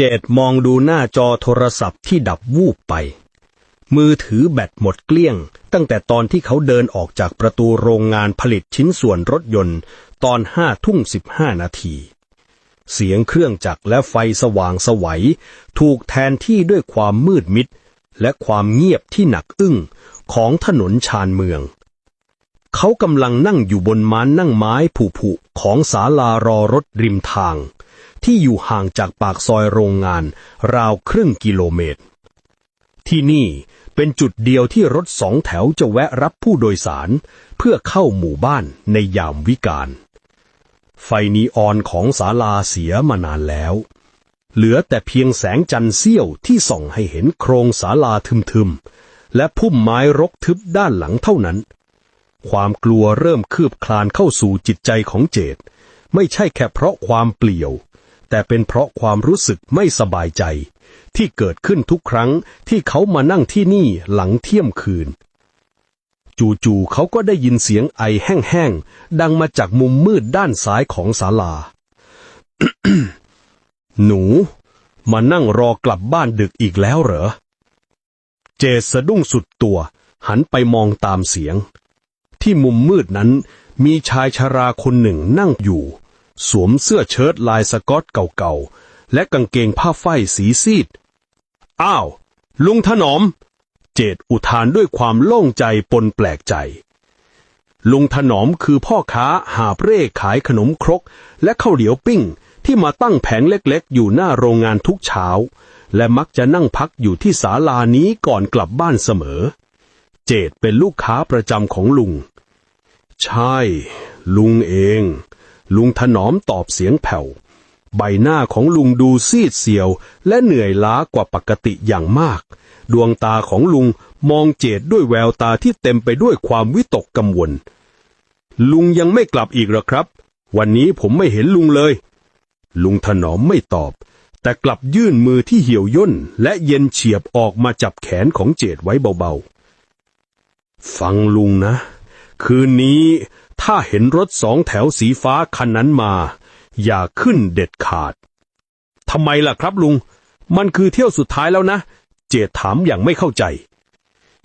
เจดมองดูหน้าจอโทรศัพท์ที่ดับวูบไป มือถือแบตหมดเกลี้ยง ตั้งแต่ตอนที่เขาเดินออกจากประตูโรงงานผลิตชิ้นส่วนรถยนต์ ตอนห้าทุ่งสิบห้านาที เสียงเครื่องจักรและไฟสว่างสวัย ถูกแทนที่ด้วยความมืดมิด และความเงียบที่หนักอึ้งของถนนชานเมืองเขากำลังนั่งอยู่บนม้านั่งไม้ผุๆของศาลารอรถริมทาง ที่อยู่ห่างจากปากซอยโรงงาน ราวครึ่งกิโลเมตร ที่นี่เป็นจุดเดียวที่รถสองแถวจะแวะรับผู้โดยสาร เพื่อเข้าหมู่บ้านในยามวิกาลไฟนีออนของศาลาเสียมานานแล้ว เหลือแต่เพียงแสงจันทร์เสี้ยวที่ส่องให้เห็นโครงศาลาทึมๆ และพุ่มไม้รกทึบด้านหลังเท่านั้น ความกลัวเริ่มคืบคลานเข้าสู่จิตใจของเจดไม่ใช่แค่เพราะความเปลี่ยว แต่เป็นเพราะความรู้สึกไม่สบายใจ ที่เกิดขึ้นทุกครั้งที่เขามานั่งที่นี่หลังเที่ยมคืน จู่ๆเขาก็ได้ยินเสียงไอแห้งๆดังมาจากมุมมืดด้านซ้ายของศาลา หนู มานั่งรอกลับบ้านดึกอีกแล้วเหรอ เจดสะดุ้งสุดตัว หันไปมองตามเสียง ที่มุมมืดนั้นมีชายชราคนหนึ่งนั่งอยู่ สวมเสื้อเชิ้ตลายสกอตเก่าๆ และกางเกงผ้าฝ้ายสีซีด อ้าว ลุงถนอม เจดอุทานด้วยความโล่งใจปนแปลกใจ ลุงถนอมคือพ่อค้าหาเร่ขายขนมครก และข้าวเหนียวปิ้ง ที่มาตั้งแผงเล็กๆ อยู่หน้าโรงงานทุกเช้า และมักจะนั่งพักอยู่ที่ศาลานี้ก่อนกลับบ้านเสมอ เจดเป็นลูกค้าประจำของลุง ใช่ ลุงเอง ลุงถนอมตอบเสียงแผ่ว ใบหน้าของลุงดูซีดเซียว และเหนื่อยล้ากว่าปกติอย่างมาก ดวงตาของลุงมองเจดด้วยแววตาที่เต็มไปด้วยความวิตกกังวล ลุงยังไม่กลับอีกหรอครับ วันนี้ผมไม่เห็นลุงเลย ลุงถนอมไม่ตอบ แต่กลับยื่นมือที่เหี่ยวย่น และเย็นเฉียบออกมาจับแขนของเจดไว้เบาๆ ฟังลุงนะ คืนนี้ ถ้าเห็นรถสองแถวสีฟ้าคันนั้นมา อย่าขึ้นเด็ดขาดทำไมล่ะครับลุง มันคือเที่ยวสุดท้ายแล้วนะ เจดถามอย่างไม่เข้าใจ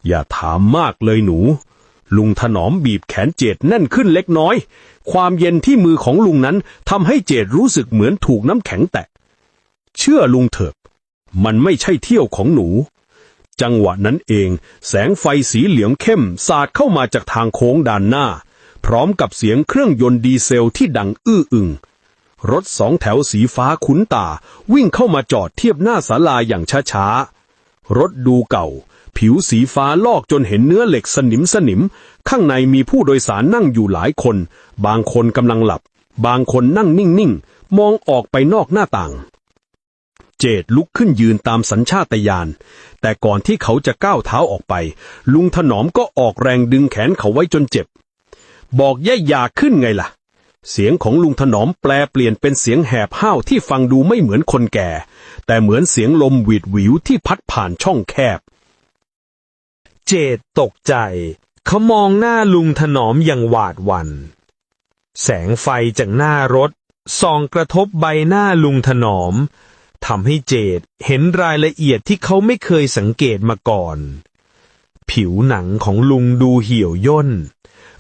อย่าถามมากเลยหนู ลุงถนอมบีบแขนเจดแน่นขึ้นเล็กน้อย ความเย็นที่มือของลุงนั้นทำให้เจดรู้สึกเหมือนถูกน้ำแข็งแตะ เชื่อลุงเถอะ มันไม่ใช่เที่ยวของหนู จังหวะนั้นเอง แสงไฟสีเหลืองเข้มสาดเข้ามาจากทางโค้งด้านหน้า พร้อมกับเสียงเครื่องยนต์ดีเซลที่ดังอื้ออึง รถสองแถวสีฟ้าคุ้นตา วิ่งเข้ามาจอดเทียบหน้าศาลาอย่างช้าๆ รถดูเก่า ผิวสีฟ้าลอกจนเห็นเนื้อเหล็กสนิมสนิม ข้างในมีผู้โดยสารนั่งอยู่หลายคน บางคนกำลังหลับ บางคนนั่งนิ่งๆ มองออกไปนอกหน้าต่างเจดลุกขึ้นยืนตามสัญชาตญาณ แต่ก่อนที่เขาจะก้าวเท้าออกไป ลุงถนอมก็ออกแรงดึงแขนเขาไว้จนเจ็บ บอกแย่ยาขึ้นไงล่ะ เสียงของลุงถนอมแปลเปลี่ยนเป็นเสียงแหบห้าวที่ฟังดูไม่เหมือนคนแก่ แต่เหมือนเสียงลมหวีดหวิวที่พัดผ่านช่องแคบ เจดตกใจเขามองหน้าลุงถนอมอย่างหวาดหวัน่นแสงไฟจากหน้ารถส่องกระทบใบหน้าลุงถนอมทำให้เจดเห็นรายละเอียดที่เขาไม่เคยสังเกตมาก่อน ผิวหนังของลุงดูเหี่ยวย่น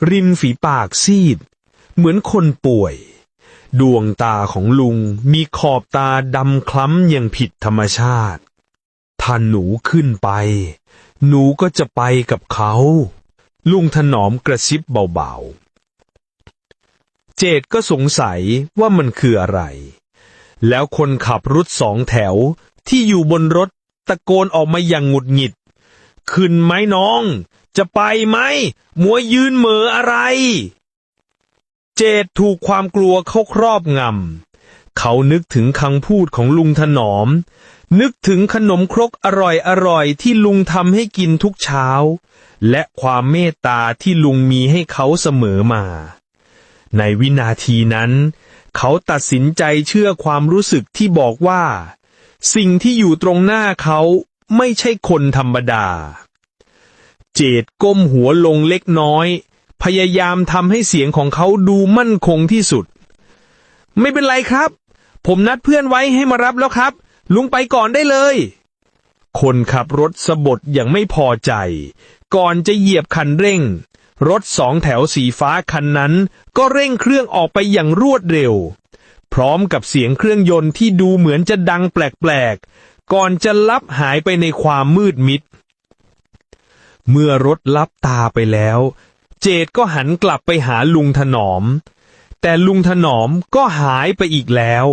ริมฝีปากซีด เหมือนคนป่วย ดวงตาของลุงมีขอบตาดำคล้ำอย่างผิดธรรมชาติ ถ้าหนูขึ้นไป หนูก็จะไปกับเขา ลุงถนอมกระซิบเบาๆ เจดก็สงสัยว่ามันคืออะไร แล้วคนขับรถสองแถวที่อยู่บนรถตะโกนออกมาอย่างหงุดหงิด ขึ้นไหมน้อง จะไปไหมมัวยืนเหมออะไร เจดถูกความกลัวเข้าครอบงำ เขานึกถึงคำพูดของลุงถนอม นึกถึงขนมครกอร่อยอร่อยๆที่ลุงทำให้กินทุกเช้า และความเมตตาที่ลุงมีให้เขาเสมอมา ในวินาทีนั้น เขาตัดสินใจเชื่อความรู้สึกที่บอกว่า สิ่งที่อยู่ตรงหน้าเขาไม่ใช่คนธรรมดา เจดก้มหัวลงเล็กน้อย พยายามทำให้เสียงของเขาดูมั่นคงที่สุด ไม่เป็นไรครับ ผมนัดเพื่อนไว้ให้มารับแล้วครับ ลุงไปก่อนได้เลย คนขับรถสะบดอย่างไม่พอใจ ก่อนจะเหยียบคันเร่ง รถสองแถวสีฟ้าคันนั้น ก็เร่งเครื่องออกไปอย่างรวดเร็ว พร้อมกับเสียงเครื่องยนต์ที่ดูเหมือนจะดังแปลกๆ ก่อนจะลับหายไปในความมืดมิด เมื่อรถลับตาไปแล้ว เจดก็หันกลับไปหาลุงถนอม แต่ลุงถนอมก็หายไปอีกแล้ว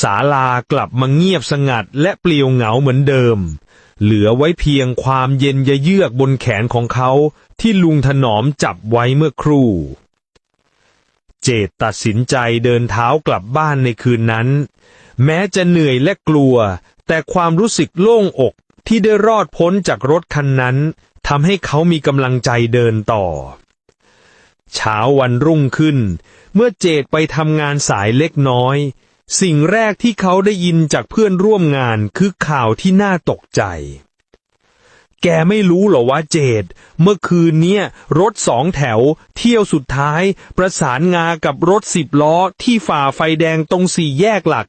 ศาลากลับมาเงียบสงัดและเปลี่ยวเหงาเหมือนเดิม เหลือไว้เพียงความเย็นยะเยือกบนแขนของเขาที่ลุงถนอมจับไว้เมื่อครู่ เจดตัดสินใจเดินเท้ากลับบ้านในคืนนั้น แม้จะเหนื่อยและกลัว แต่ความรู้สึกโล่งอกที่ได้รอดพ้นจากรถคันนั้น ทำให้เขามีกำลังใจเดินต่อ เช้าวันรุ่งขึ้น เมื่อเจดไปทำงานสายเล็กน้อย สิ่งแรกที่เขาได้ยินจากเพื่อนร่วมงานคือข่าวที่น่าตกใจ แกไม่รู้เหรอว่าเจด เมื่อคืนเนี้ยรถสองแถว เที่ยวสุดท้าย ประสานงากับรถสิบล้อที่ฝ่าไฟแดงตรงสี่แยกหลัก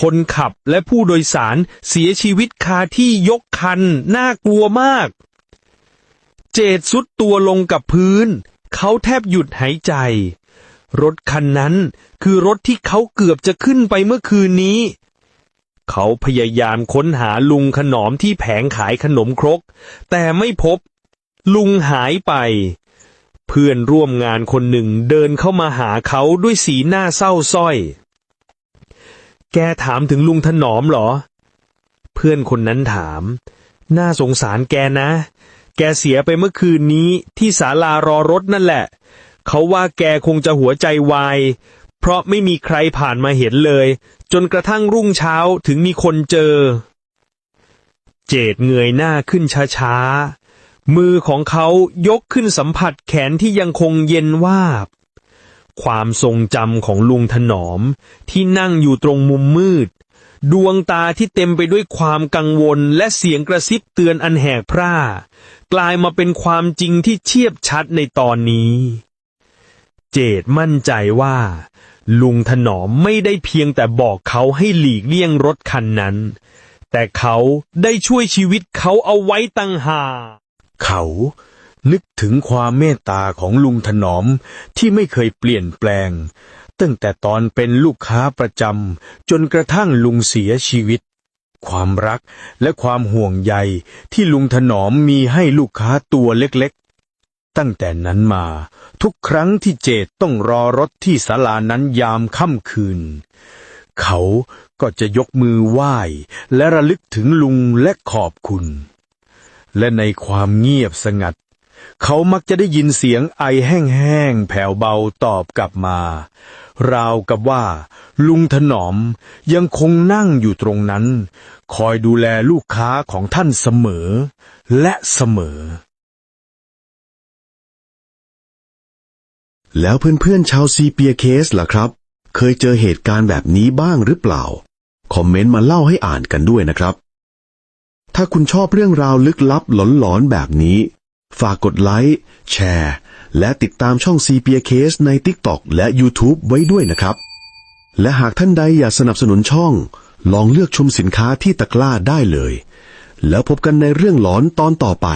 คนขับและผู้โดยสารเสียชีวิตคาที่ยกคัน น่ากลัวมาก จดสุดตัวลงกับพื้น เขาแทบหยุดหายใจ รถคันนั้นคือรถที่เขาเกือบจะขึ้นไปเมื่อคืนนี้ เขาพยายามค้นหาลุงขนอมที่แผงขายขนมครก แต่ไม่พบ ลุงหายไป เพื่อนร่วมงานคนหนึ่งเดินเข้ามาหาเขาด้วยสีหน้าเศร้าส้อย แกถามถึงลุงถนอมเหรอ เพื่อนคนนั้นถาม น่าสงสารแกนะ แกเสียไปเมื่อคืนนี้ที่ศาลารอรถนั่นแหละ เขาว่าแกคงจะหัวใจวาย เพราะไม่มีใครผ่านมาเห็นเลย จนกระทั่งรุ่งเช้าถึงมีคนเจอ เจดเงยหน้าขึ้นช้าๆ มือของเขายกขึ้นสัมผัสแขนที่ยังคงเย็นวาบ ความทรงจำของลุงถนอม ที่นั่งอยู่ตรงมุมมืด ดวงตาที่เต็มไปด้วยความกังวลและเสียงกระซิบเตือนอันแหกพร่ากลายมาเป็นความจริงที่เชียบชัดในตอนนี้ เจดมั่นใจว่า ลุงถนอมไม่ได้เพียงแต่บอกเขาให้หลีกเลี่ยงรถคันนั้น แต่เขาได้ช่วยชีวิตเขาเอาไว้ตั้งหา เขา นึกถึงความเมตตาของลุงถนอมที่ไม่เคยเปลี่ยนแปลง ตั้งแต่ตอนเป็นลูกค้าประจำจนกระทั่งลุงเสียชีวิต ความรักและความห่วงใยที่ลุงถนอมมีให้ลูกค้าตัวเล็กๆ ตั้งแต่นั้นมา ทุกครั้งที่เจดต้องรอรถที่ศาลานั้นยามค่ำคืน เขาก็จะยกมือไหว้ และระลึกถึงลุงและขอบคุณและในความเงียบสงัด เขามักจะได้ยินเสียงไอแห้งๆแผ่วเบาตอบกลับมา ราวกับว่า ลุงถนอมยังคงนั่งอยู่ตรงนั้น คอยดูแลลูกค้าของท่านเสมอ และเสมอ แล้วเพื่อนๆชาวซีเปียเคสล่ะครับ เคยเจอเหตุการณ์แบบนี้บ้างหรือเปล่า คอมเมนต์มาเล่าให้อ่านกันด้วยนะครับ ถ้าคุณชอบเรื่องราวลึกลับหลอนๆแบบนี้ ฝากกดไลค์ แชร์ และติดตามช่อง CPA Case ใน TikTok และ YouTube ไว้ด้วยนะครับ และหากท่านใดอยากสนับสนุนช่อง ลองเลือกชมสินค้าที่ตะกร้าได้เลย แล้วพบกันในเรื่องหลอนตอนต่อไป